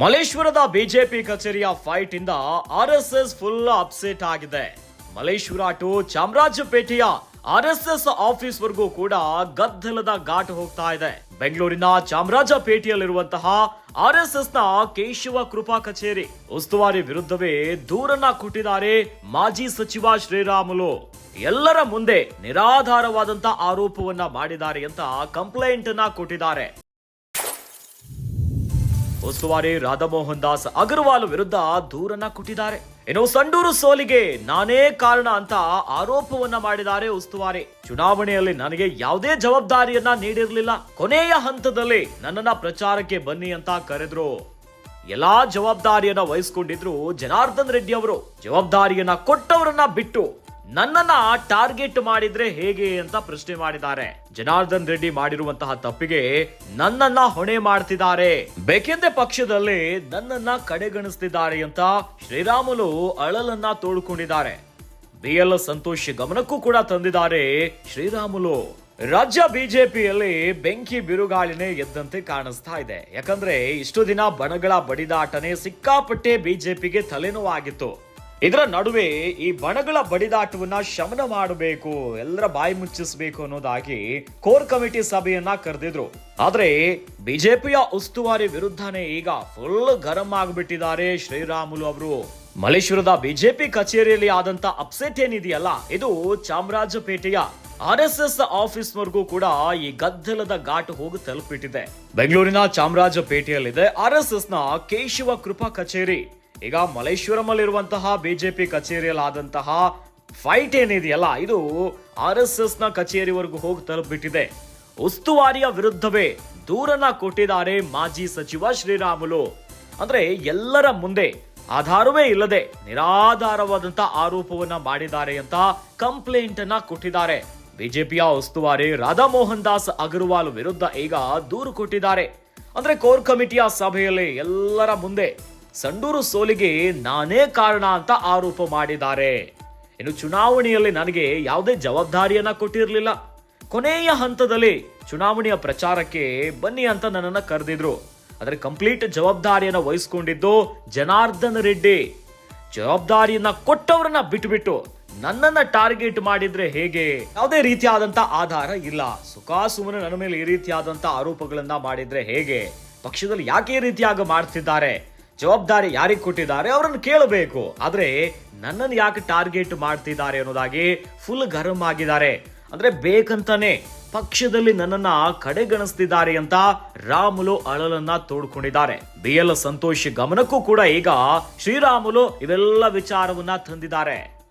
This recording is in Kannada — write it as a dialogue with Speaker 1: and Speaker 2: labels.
Speaker 1: ಮಲೇಶ್ವರದ ಬಿಜೆಪಿ ಕಚೇರಿಯ ಫೈಟ್ ಇಂದ R S S full upset ಆಗಿದೆ. ಮಲೇಶ್ವರ ಟು ಚಾಮರಾಜಪೇಟೆಯ ಆರ್ ಎಸ್ ಎಸ್ ಆಫೀಸ್ ವರ್ಗೂ ಕೂಡ ಗದ್ದಲದ ಘಾಟ್ ಹೋಗ್ತಾ ಇದೆ. ಬೆಂಗಳೂರಿನ ಚಾಮರಾಜಪೇಟೆಯಲ್ಲಿರುವಂತಹ ಆರ್ ಎಸ್ ಎಸ್ನ ಕೇಶವ ಕೃಪಾ ಕಚೇರಿ ಉಸ್ತುವಾರಿ ವಿರುದ್ಧವೇ ದೂರನ್ನ ಕೊಟ್ಟಿದ್ದಾರೆ ಮಾಜಿ ಸಚಿವ ಶ್ರೀರಾಮುಲು. ಎಲ್ಲರ ಮುಂದೆ ನಿರಾಧಾರವಾದಂತ ಆರೋಪವನ್ನ ಮಾಡಿದ್ದಾರೆ ಅಂತ ಕಂಪ್ಲೇಂಟ್ ಅನ್ನ ಕೊಟ್ಟಿದ್ದಾರೆ. ಉಸ್ತುವಾರಿ ರಾಧಾಮೋಹನ್ ದಾಸ್ ಅಗರ್ವಾಲ್ ವಿರುದ್ಧ ದೂರನ್ನ ಕೊಟ್ಟಿದ್ದಾರೆ. ಇನ್ನು ಸಂಡೂರು ಸೋಲಿಗೆ ನಾನೇ ಕಾರಣ ಅಂತ ಆರೋಪವನ್ನ ಮಾಡಿದ್ದಾರೆ ಉಸ್ತುವಾರಿ. ಚುನಾವಣೆಯಲ್ಲಿ ನನಗೆ ಯಾವುದೇ ಜವಾಬ್ದಾರಿಯನ್ನ ನೀಡಿರಲಿಲ್ಲ. ಕೊನೆಯ ಹಂತದಲ್ಲಿ ನನ್ನನ್ನ ಪ್ರಚಾರಕ್ಕೆ ಬನ್ನಿ ಅಂತ ಕರೆದ್ರು. ಎಲ್ಲಾ ಜವಾಬ್ದಾರಿಯನ್ನ ವಹಿಸ್ಕೊಂಡಿದ್ರು ಜನಾರ್ದನ್ ರೆಡ್ಡಿ ಅವರು. ಜವಾಬ್ದಾರಿಯನ್ನ ಕೊಟ್ಟವರನ್ನ ಬಿಟ್ಟು ನನ್ನನ್ನ ಟಾರ್ಗೆಟ್ ಮಾಡಿದ್ರೆ ಹೇಗೆ ಅಂತ ಪ್ರಶ್ನೆ ಮಾಡಿದ್ದಾರೆ. ಜನಾರ್ದನ್ ರೆಡ್ಡಿ ಮಾಡಿರುವಂತಹ ತಪ್ಪಿಗೆ ನನ್ನನ್ನ ಹೊಣೆ ಮಾಡ್ತಿದ್ದಾರೆ. ಬೇಕೆಂದೇ ಪಕ್ಷದಲ್ಲಿ ನನ್ನನ್ನ ಕಡೆಗಣಿಸ್ತಿದ್ದಾರೆ ಅಂತ ಶ್ರೀರಾಮುಲು ಅಳಲನ್ನ ತೋಡ್ಕೊಂಡಿದ್ದಾರೆ. ಬಿ ಎಲ್ ಸಂತೋಷ್ ಗಮನಕ್ಕೂ ಕೂಡ ತಂದಿದ್ದಾರೆ ಶ್ರೀರಾಮುಲು. ರಾಜ್ಯ ಬಿಜೆಪಿಯಲ್ಲಿ ಬೆಂಕಿ ಬಿರುಗಾಳಿನೇ ಎದ್ದಂತೆ ಕಾಣಿಸ್ತಾ ಇದೆ. ಯಾಕಂದ್ರೆ ಇಷ್ಟು ದಿನ ಬಣಗಳ ಬಡಿದಾಟನೆ ಸಿಕ್ಕಾಪಟ್ಟೆ ಬಿಜೆಪಿಗೆ ತಲೆನೋವಾಗಿತ್ತು. ಇದರ ನಡುವೆ ಈ ಬಣಗಳ ಬಡಿದಾಟವನ್ನ ಶಮನ ಮಾಡಬೇಕು, ಎಲ್ಲರ ಬಾಯಿ ಮುಚ್ಚಿಸಬೇಕು ಅನ್ನೋದಾಗಿ ಕೋರ್ ಕಮಿಟಿ ಸಭೆಯನ್ನ ಕರೆದಿದ್ರು. ಆದ್ರೆ ಬಿಜೆಪಿಯ ಉಸ್ತುವಾರಿ ವಿರುದ್ಧನೇ ಈಗ ಫುಲ್ ಗರಂ ಆಗಿಬಿಟ್ಟಿದ್ದಾರೆ ಶ್ರೀರಾಮುಲು ಅವರು. ಮಲೇಶ್ವರದ ಬಿಜೆಪಿ ಕಚೇರಿಯಲ್ಲಿ ಆದಂತ ಅಪ್ಸೆಟ್ ಏನಿದೆಯಲ್ಲ, ಇದು ಚಾಮರಾಜಪೇಟೆಯ ಆರ್ ಎಸ್ ಎಸ್ ಆಫೀಸ್ ವರ್ಗೂ ಕೂಡ ಈ ಗದ್ದಲದ ಘಾಟು ಹೋಗಿ ತಲುಪಿಟ್ಟಿದೆ. ಬೆಂಗಳೂರಿನ ಚಾಮರಾಜಪೇಟೆಯಲ್ಲಿದೆ ಆರ್ ಎಸ್ ಎಸ್ನ ಕೇಶವ ಕೃಪಾ ಕಚೇರಿ. ಈಗ ಮಲೇಶ್ವರಮಲ್ಲಿರುವಂತಹ ಬಿಜೆಪಿ ಕಚೇರಿಯಲ್ಲಿ ಆದಂತಹ ಫೈಟ್ ಏನಿದೆಯಲ್ಲ, ಇದು ಆರ್ ಎಸ್ ಎಸ್ನ ಕಚೇರಿವರೆಗೂ ಹೋಗಿ ತಲುಪಿಟ್ಟಿದೆ ಉಸ್ತುವಾರಿಯ ವಿರುದ್ಧವೇ ದೂರನ್ನ ಕೊಟ್ಟಿದ್ದಾರೆ ಮಾಜಿ ಸಚಿವ ಶ್ರೀರಾಮುಲು. ಅಂದ್ರೆ ಎಲ್ಲರ ಮುಂದೆ ಆಧಾರವೇ ಇಲ್ಲದೆ ನಿರಾಧಾರವಾದಂತ ಆರೋಪವನ್ನ ಮಾಡಿದ್ದಾರೆ ಅಂತ ಕಂಪ್ಲೇಂಟ್ ಅನ್ನ ಕೊಟ್ಟಿದ್ದಾರೆ. ಬಿಜೆಪಿಯ ಉಸ್ತುವಾರಿ ರಾಧಾಮೋಹನ್ ದಾಸ್ ಅಗರ್ವಾಲ್ ವಿರುದ್ಧ ಈಗ ದೂರು ಕೊಟ್ಟಿದ್ದಾರೆ. ಅಂದ್ರೆ ಕೋರ್ ಕಮಿಟಿಯ ಸಭೆಯಲ್ಲಿ ಎಲ್ಲರ ಮುಂದೆ ಸಂಡೂರು ಸೋಲಿಗೆ ನಾನೇ ಕಾರಣ ಅಂತ ಆರೋಪ ಮಾಡಿದ್ದಾರೆ. ಇನ್ನು ಚುನಾವಣೆಯಲ್ಲಿ ನನಗೆ ಯಾವುದೇ ಜವಾಬ್ದಾರಿಯನ್ನ ಕೊಟ್ಟಿರಲಿಲ್ಲ. ಕೊನೆಯ ಹಂತದಲ್ಲಿ ಚುನಾವಣೆಯ ಪ್ರಚಾರಕ್ಕೆ ಬನ್ನಿ ಅಂತ ನನ್ನನ್ನು ಕರೆದಿದ್ರು. ಆದರೆ ಕಂಪ್ಲೀಟ್ ಜವಾಬ್ದಾರಿಯನ್ನು ವಹಿಸ್ಕೊಂಡಿದ್ದು ಜನಾರ್ದನ್ ರೆಡ್ಡಿ. ಜವಾಬ್ದಾರಿಯನ್ನ ಕೊಟ್ಟವರನ್ನ ಬಿಟ್ಟುಬಿಟ್ಟು ನನ್ನನ್ನ ಟಾರ್ಗೆಟ್ ಮಾಡಿದ್ರೆ ಹೇಗೆ? ಯಾವುದೇ ರೀತಿಯಾದಂತ ಆಧಾರ ಇಲ್ಲ. ಸುಖಾಸುಮನ ನನ್ನ ಮೇಲೆ ಈ ರೀತಿಯಾದಂತ ಆರೋಪಗಳನ್ನ ಮಾಡಿದ್ರೆ ಹೇಗೆ? ಪಕ್ಷದಲ್ಲಿ ಯಾಕೆ ಈ ರೀತಿಯಾಗಿ ಮಾಡ್ತಿದ್ದಾರೆ? ಜವಾಬ್ದಾರಿ ಯಾರಿಗೆ ಕೊಟ್ಟಿದ್ದಾರೆ ಅವರನ್ನು ಕೇಳಬೇಕು. ಆದರೆ ನನ್ನನ್ನು ಯಾಕೆ ಟಾರ್ಗೆಟ್ ಮಾಡ್ತಿದ್ದಾರೆ ಅನ್ನೋದಾಗಿ ಫುಲ್ ಗರಂ ಆಗಿದ್ದಾರೆ. ಅಂದ್ರೆ ಬೇಕಂತಾನೆ ಪಕ್ಷದಲ್ಲಿ ನನ್ನನ್ನ ಕಡೆಗಣಿಸ್ತಿದ್ದಾರೆ ಅಂತ ರಾಮುಲು ಅಳಲನ್ನ ತೋಡ್ಕೊಂಡಿದ್ದಾರೆ. ಬಿ ಎಲ್ ಸಂತೋಷ್ ಗಮನಕ್ಕೂ ಕೂಡ ಈಗ ಶ್ರೀರಾಮುಲು ಇವೆಲ್ಲ ವಿಚಾರವನ್ನ ತಂದಿದ್ದಾರೆ.